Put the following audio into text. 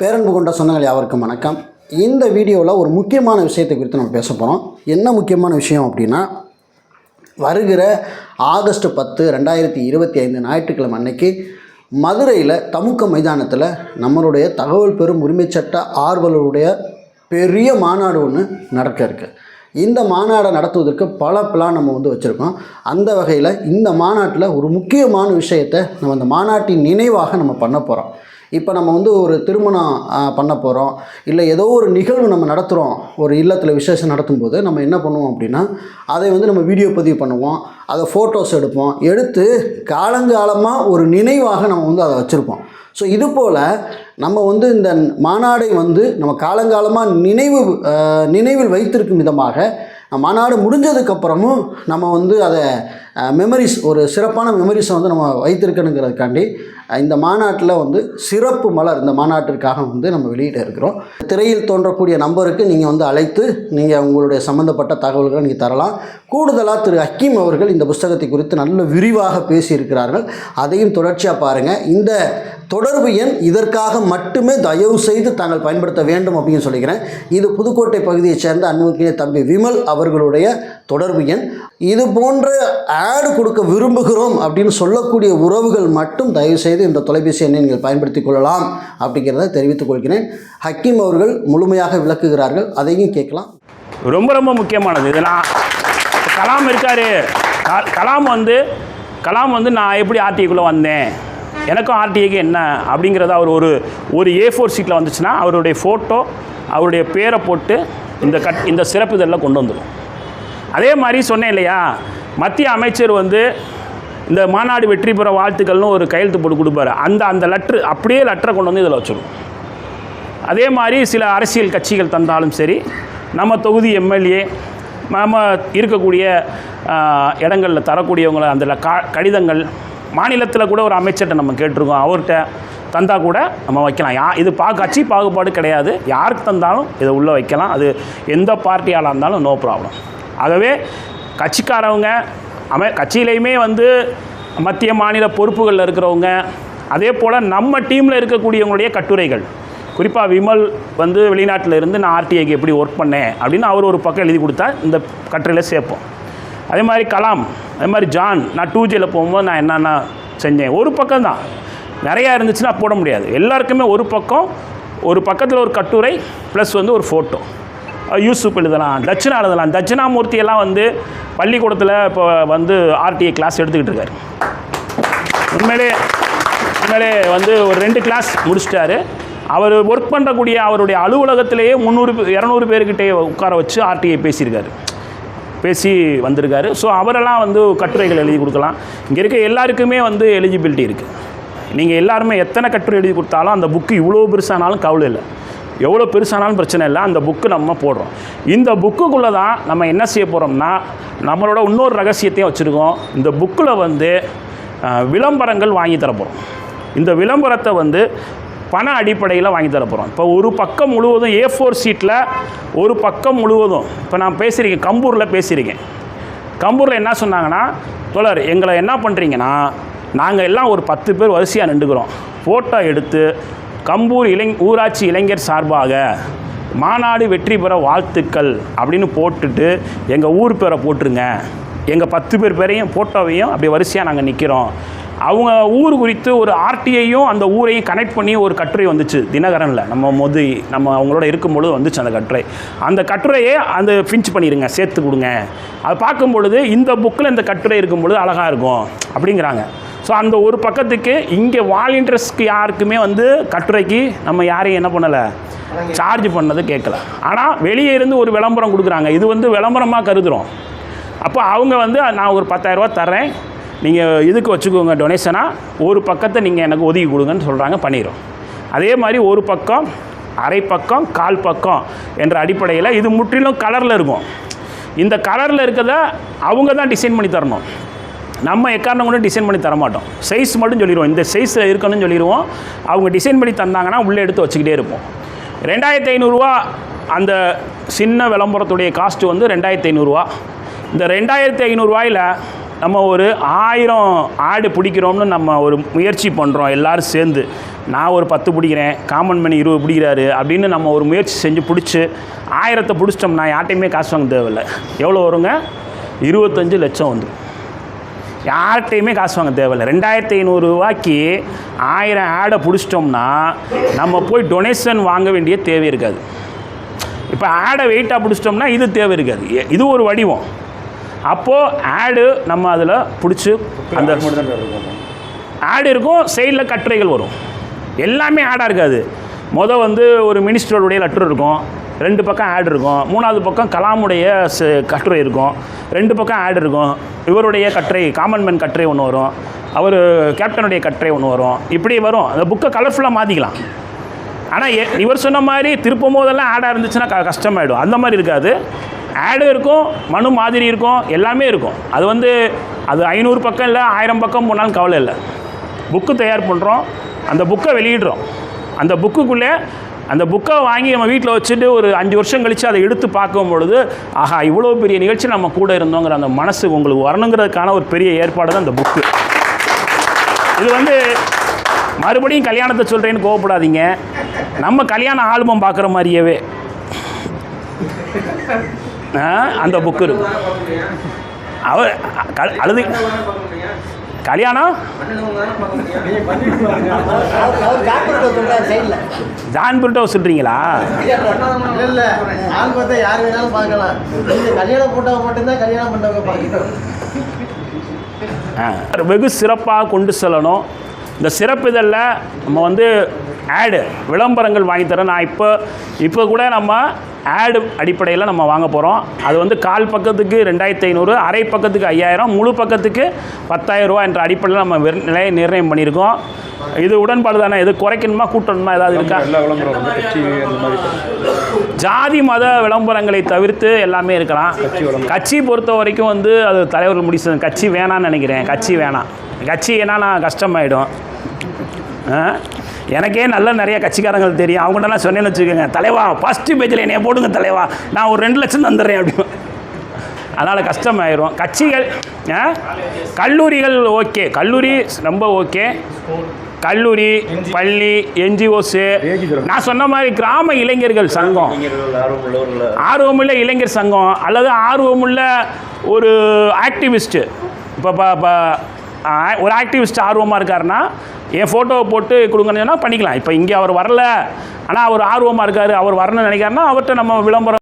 பேரன்பு கொண்ட சொந்தங்கள் யாவருக்கும் வணக்கம். இந்த வீடியோவில் ஒரு முக்கியமான விஷயத்தை குறித்து நம்ம பேச போகிறோம் என்ன முக்கியமான விஷயம் அப்படின்னா வருகிற ஆகஸ்ட் பத்து ரெண்டாயிரத்தி இருபத்தி ஐந்து ஞாயிற்றுக்கிழமை அன்னைக்கு மதுரையில் தமுக்க மைதானத்தில் நம்மளுடைய தகவல் பெறும் உரிமைச்சட்ட ஆர்வலருடைய பெரிய மாநாடு ஒன்று நடக்க இருக்கு இந்த மாநாடை நடத்துவதற்கு பல பிளான் நம்ம வந்து வச்சுருக்கோம். அந்த வகையில் இந்த மாநாட்டில் ஒரு முக்கியமான விஷயத்தை நம்ம அந்த மாநாட்டின் நினைவாக நம்ம பண்ண போகிறோம் இப்போ நம்ம வந்து ஒரு திருமணம் பண்ண போகிறோம் இல்லை ஏதோ ஒரு நிகழ்வு நம்ம நடத்துகிறோம் ஒரு இல்லத்தில் விசேஷம் நடத்தும்போது நம்ம என்ன பண்ணுவோம் அப்படின்னா அதை வந்து நம்ம வீடியோ பதிவு பண்ணுவோம். அதை ஃபோட்டோஸ் எடுப்போம். எடுத்து காலங்காலமாக ஒரு நினைவாக நம்ம வந்து அதை வச்சுருப்போம். ஸோ இது போல் நம்ம வந்து இந்த மாநாடை வந்து நம்ம காலங்காலமாக நினைவு நினைவில் வைத்திருக்கும் விதமாக மாநாடு முடிஞ்சதுக்கப்புறமும் நம்ம வந்து அதை மெமரிஸ் ஒரு சிறப்பான மெமரிஸை வந்து நம்ம வைத்திருக்கணுங்கிறதுக்காண்டி இந்த மாநாட்டில் வந்து சிறப்பு மலர் இந்த மாநாட்டிற்காக வந்து நம்ம வெளியிட இருக்கிறோம். திரையில் தோன்றக்கூடிய நம்பருக்கு நீங்கள் வந்து அழைத்து நீங்கள் உங்களுடைய சம்மந்தப்பட்ட தகவல்களை நீங்கள் தரலாம். கூடுதலாக திரு ஹக்கீம் அவர்கள் இந்த புஸ்தகத்தை குறித்து நல்ல விரிவாக பேசியிருக்கிறார்கள். அதையும் தொடர்ச்சியாக பாருங்கள். இந்த தொடர்பு எண் இதற்காக மட்டுமே தயவு செய்து தாங்கள் பயன்படுத்த வேண்டும் அப்படின்னு சொல்லிக்கிறேன். இது புதுக்கோட்டை பகுதியைச் சேர்ந்த அன்புக்கிய தம்பி விமல் அவர்களுடைய தொடர்பு எண். இது போன்ற ஆடு கொடுக்க விரும்புகிறோம் அப்படின்னு சொல்லக்கூடிய உறவுகள் மட்டும் தயவு செய்து இந்த தொலைபேசி எண்ணை நீங்கள் பயன்படுத்திக் கொள்ளலாம் அப்படிங்கிறத தெரிவித்துக் கொள்கிறேன். ஹக்கீம் அவர்கள் முழுமையாக விளக்குகிறார்கள். அதையும் கேட்கலாம். ரொம்ப ரொம்ப முக்கியமானது. இதெல்லாம் கலாம் இருக்காரு. க- கலாம் வந்து கலாம் வந்து நான் எப்படி ஆர்டிஐக்குள்ளே வந்தேன்? எனக்கும் ஆர்டிஐக்கு என்ன? அப்படிங்கிறத அவர் ஒரு ஒரு ஏ ஃபோர் சீட்டில் வந்துச்சுன்னா அவருடைய ஃபோட்டோ அவருடைய பேரை போட்டு இந்த கட் இந்த சிறப்பு இதெல்லாம் கொண்டு வந்துடும் அதே மாதிரி சொன்னேன் இல்லையா? மத்திய அமைச்சர் வந்து இந்த மாநாடு வெற்றி பெற வாழ்த்துக்கள்னு ஒரு கையெழுத்து போட்டு கொடுப்பாரு. அந்த அந்த லெட்ரு அப்படியே லெட்டரை கொண்டு வந்து இதில் வச்சிடும் அதே மாதிரி சில அரசியல் கட்சிகள் தந்தாலும் சரி நம்ம தொகுதி எம்எல்ஏ நம்ம இருக்கக்கூடிய இடங்களில் தரக்கூடியவங்களை அந்த க கடிதங்கள் மாநிலத்தில் கூட ஒரு அமைச்சர்கிட்ட நம்ம கேட்டிருக்கோம். அவர்கிட்ட தந்தால் கூட நம்ம வைக்கலாம். யா இது பா கட்சி பாகுபாடு கிடையாது. யாருக்கு தந்தாலும் இதை உள்ளே வைக்கலாம். அது எந்த பார்ட்டியாளாக இருந்தாலும் நோ ப்ராப்ளம். ஆகவே கட்சிக்காரவங்க அமை கட்சியிலையுமே வந்து மத்திய மாநில பொறுப்புகளில் இருக்கிறவங்க அதே போல் நம்ம டீமில் இருக்கக்கூடியவங்களுடைய கட்டுரைகள். குறிப்பாக விமல் வந்து வெளிநாட்டில் இருந்து நான் ஆர்டிஐக்கு எப்படி ஒர்க் பண்ணேன் அப்படின்னு அவர் ஒரு பக்கம் எழுதி கொடுத்தா இந்த கட்டுரையில் சேர்ப்போம். அதே மாதிரி கலாம் அதே மாதிரி ஜான் நான் டூ ஜியில் போகும்போது நான் என்னென்ன செஞ்சேன்? ஒரு பக்கம் தான். நிறையா இருந்துச்சுன்னா போட முடியாது. எல்லாருக்குமே ஒரு பக்கம் ஒரு பக்கத்தில் ஒரு கட்டுரை ப்ளஸ் வந்து ஒரு ஃபோட்டோ யூசுப் எழுதலாம் தட்சிணா எழுதலாம். தட்சிணாமூர்த்தி எல்லாம் வந்து பள்ளிக்கூடத்தில் இப்போ வந்து ஆர்டிஐ கிளாஸ் எடுத்துக்கிட்டு இருக்காரு. உண்மையிலே உண்மையிலே வந்து ஒரு ரெண்டு கிளாஸ் முடிச்சிட்டாரு. அவர் ஒர்க் பண்ணக்கூடிய அவருடைய அலுவலகத்திலேயே முந்நூறு இரநூறு பேர்கிட்டே உட்கார வச்சு ஆர்டிஐ பேசியிருக்காரு. பேசி வந்திருக்காரு. ஸோ அவரெல்லாம் வந்து கட்டுரைகள் எழுதி கொடுக்கலாம். இங்கே இருக்க எல்லாருக்குமே வந்து எலிஜிபிலிட்டி இருக்குது நீங்கள் எல்லாருமே எத்தனை கட்டுரை எழுதி கொடுத்தாலும் அந்த புக்கு இவ்வளோ பெருசானாலும் கவலை இல்லை. எவ்வளோ பெருசானாலும் பிரச்சனை இல்லை அந்த புக்கு நம்ம போடுறோம். இந்த புக்குக்குள்ளே தான் நம்ம என்ன செய்ய போகிறோம்னா நம்மளோட இன்னொரு ரகசியத்தையும் வச்சுருக்கோம். இந்த புக்கில் வந்து விளம்பரங்கள் வாங்கி தரப்போகிறோம் இந்த விளம்பரத்தை வந்து பண அடிப்படையில் வாங்கி தர போகிறோம் இப்போ ஒரு பக்கம் முழுவதும் ஏ ஃபோர் சீட்டில் ஒரு பக்கம் முழுவதும் இப்போ நான் பேசியிருக்கேன் கம்பூரில் பேசியிருக்கேன். கம்பூரில் என்ன சொன்னாங்கன்னா தோழர் எங்களை என்ன பண்ணுறீங்கன்னா நாங்கள் எல்லாம் ஒரு பத்து பேர் வரிசையாக நின்றுக்கிறோம். ஃபோட்டோ எடுத்து கம்பூர் இளை ஊராட்சி இளைஞர் சார்பாக மாநாடு வெற்றி பெற வாழ்த்துக்கள் அப்படின்னு போட்டுட்டு எங்கள் ஊர் பேரை போட்டுருங்க. எங்கள் பத்து பேர் பேரையும் ஃபோட்டோவையும் அப்படி வரிசையாக நாங்கள் நிற்கிறோம் அவங்க ஊர் குறித்து ஒரு ஆர்டிஐயும் அந்த ஊரையும் கனெக்ட் பண்ணி ஒரு கட்டுரை வந்துச்சு. தினகரனில். நம்ம மொது நம்ம அவங்களோட இருக்கும்பொழுது வந்துச்சு அந்த கட்டுரை. அந்த கட்டுரையே அந்த ஃபின்ச் பண்ணிடுங்க சேர்த்து கொடுங்க. அதை பார்க்கும் பொழுது இந்த புக்கில் இந்த கட்டுரை இருக்கும் பொழுது அழகாக இருக்கும். அப்படிங்கிறாங்க. ஸோ அந்த ஒரு பக்கத்துக்கு இங்கே வாலண்டியர்ஸ்க்கு யாருக்குமே வந்து கட்டுரைக்கு நம்ம யாரையும் என்ன பண்ணலை? சார்ஜ் பண்ணது கேட்கல. ஆனால் வெளியே இருந்து ஒரு விளம்பரம் கொடுக்குறாங்க. இது வந்து விளம்பரமாக கருதுகிறோம் அப்போ அவங்க வந்து நான் ஒரு 10000 தரேன் தர்றேன். நீங்கள் இதுக்கு வச்சுக்கோங்க டொனேஷனாக ஒரு பக்கத்தை நீங்கள் எனக்கு ஒதுக்கி கொடுங்கன்னு சொல்கிறாங்க பண்ணிடும் அதே மாதிரி ஒரு பக்கம் அரை பக்கம் கால் பக்கம் என்ற அடிப்படையில் இது முற்றிலும் கலரில் இருக்கும். இந்த கலரில் இருக்கிறத அவங்க தான் டிசைன் பண்ணி தரணும். நம்ம எக்காரணம் கூட டிசைன் பண்ணி தர மாட்டோம் சைஸ் மட்டும் சொல்லிடுவோம் இந்த சைஸில் இருக்கணும்னு சொல்லிடுவோம் அவங்க டிசைன் பண்ணி தந்தாங்கன்னா உள்ளே எடுத்து வச்சுக்கிட்டே இருப்போம். ரெண்டாயிரத்தி ஐநூறுரூவா அந்த சின்ன விளம்பரத்துடைய காஸ்ட்டு வந்து ரெண்டாயிரத்தி ஐநூறுரூவா இந்த ரெண்டாயிரத்தி ஐநூறுரூவாயில் நம்ம ஒரு ஆயிரம் ஆடு பிடிக்கிறோம்னு நம்ம ஒரு முயற்சி பண்ணுறோம் எல்லோரும் சேர்ந்து. நான் ஒரு பத்து பிடிக்கிறேன். காமன் மணி இருபது பிடிக்கிறாரு அப்படின்னு நம்ம ஒரு முயற்சி செஞ்சு பிடிச்சி ஆயிரத்தை பிடிச்சிட்டோம்னா யார்ட்டையுமே காசு வாங்க தேவையில்ல. எவ்வளோ வருங்க? இருபத்தஞ்சு லட்சம் வந்துடும் யார்கிட்டையுமே காசு வாங்க தேவையில்ல. ரெண்டாயிரத்தி ஐநூறுரூவாய்க்கு ஆயிரம் ஆடை பிடிச்சிட்டோம்னா நம்ம போய் டொனேஷன் வாங்க வேண்டிய தேவை இருக்காது. இப்போ ஆடை வெயிட்டாக பிடிச்சிட்டோம்னா இது தேவை இருக்காது. இது ஒரு வடிவம். அப்போது ஆடு நம்ம அதில் பிடிச்சி அந்த ஆடு இருக்கும் சைடில் கட்டுரைகள் வரும். எல்லாமே ஆடாக இருக்காது. மொதல் வந்து ஒரு மினிஸ்டருடைய லெட்டர் இருக்கும். ரெண்டு பக்கம் ஆட் இருக்கும். மூணாவது பக்கம் கலாமுடைய கட்டுரை இருக்கும். ரெண்டு பக்கம் ஆட் இருக்கும். இவருடைய கட்டுரை காமன் மேன் கட்டுரை ஒன்று வரும். அவர் கேப்டனுடைய கட்டுரை ஒன்று வரும். இப்படி வரும். அந்த புக்கை கலர்ஃபுல்லாக மாற்றிக்கலாம் ஆனால் இவர் சொன்ன மாதிரி திருப்பும் போதெல்லாம் ஆடாக இருந்துச்சுன்னா க கஷ்டமாயிடும். அந்த மாதிரி இருக்காது. ஆடு இருக்கும் மனு மாதிரி இருக்கும் எல்லாமே இருக்கும். அது வந்து அது ஐநூறு பக்கம் இல்லை ஆயிரம் பக்கம் போனாலும் கவலை இல்லை. புக்கு தயார் பண்ணுறோம் அந்த புக்கை வெளியிடுறோம். அந்த புக்குக்குள்ளே அந்த புக்கை வாங்கி நம்ம வீட்டில் வச்சுட்டு ஒரு அஞ்சு வருஷம் கழித்து அதை எடுத்து பார்க்கும் பொழுது ஆஹா இவ்வளோ பெரிய நிகழ்ச்சி நம்ம கூட இருந்தோங்கிற அந்த மனசு உங்களுக்கு வரணுங்கிறதுக்கான ஒரு பெரிய ஏற்பாடு தான் அந்த புக்கு. இது வந்து மறுபடியும் கல்யாணத்தை சொல்கிறேன்னு கோவப்படாதீங்க. நம்ம கல்யாண ஆல்பம் பார்க்குற மாதிரியவே. அந்த புக்கு இருக்கும் அவர் அழுது. கல்யாணம்? சைடில் ஜான் பிரிட்டோ சொல்கிறீங்களா இல்லை ஆள் பார்த்தா யார் வேணாலும் பார்க்கலாம் கல்யாணம் போட்டவங்க மட்டும்தான் கல்யாணம் பண்ணவங்க பார்க்கணும் வெகு சிறப்பாக கொண்டு செல்லணும். இந்த சிறப்பு இதழில் நம்ம வந்து ஆடு விளம்பரங்கள் வாங்கி தரோம் நான் இப்போ இப்போ கூட நம்ம ஆடு அடிப்படையில் நம்ம வாங்க போகிறோம் அது வந்து கால் பக்கத்துக்கு ரெண்டாயிரத்தி ஐநூறு அரை பக்கத்துக்கு ஐயாயிரம் முழு பக்கத்துக்கு பத்தாயிரம் ரூபா என்ற அடிப்படையில் நம்ம நிலையை நிர்ணயம் பண்ணியிருக்கோம். இது உடன்பாடு தானே? இது குறைக்கணுமா கூட்டணுமா ஏதாவது இருக்கா? ஜாதி மத விளம்பரங்களை தவிர்த்து எல்லாமே இருக்கலாம். கட்சி பொறுத்த வரைக்கும் வந்து அது தலைவர்கள் முடிச்சு கட்சி வேணான்னு நினைக்கிறேன். கட்சி வேணாம். கட்சி ஏன்னா நான் கஷ்டமாயிடும்? எனக்கே நல்ல நிறைய கட்சிக்காரங்கள் தெரியும். அவங்கள்ட்ட சொன்னேன்னு வச்சுக்கோங்க. தலைவா ஃபஸ்ட்டு பேஜில் என்னைய போடுங்க தலைவா. நான் ஒரு ரெண்டு லட்சம் தந்துடுறேன் அப்படிமா அதனால் கஷ்டமாயிரும். கட்சிகள் ஆ? கல்லூரிகள் ஓகே. கல்லூரி ரொம்ப ஓகே. கல்லூரி பள்ளி என்ஜிஓஸு நான் சொன்ன மாதிரி கிராம இளைஞர்கள் சங்கம். ஆர்வமுள்ள இளைஞர் சங்கம் அல்லது ஆர்வமுள்ள ஒரு ஆக்டிவிஸ்ட்டு இப்போ இப்போ ஒரு ஆக்டிவிஸ்ட் ஆர்வமாக இருக்காருன்னா என் ஃபோட்டோவை போட்டு கொடுங்கன்னு சொன்னால் பண்ணிக்கலாம். இப்போ இங்கே அவர் வரல. ஆனால் அவர் ஆர்வமாக இருக்கார். அவர் வரணும்னு நினைக்காருன்னா அவர்கிட்ட நம்ம விளம்பரம்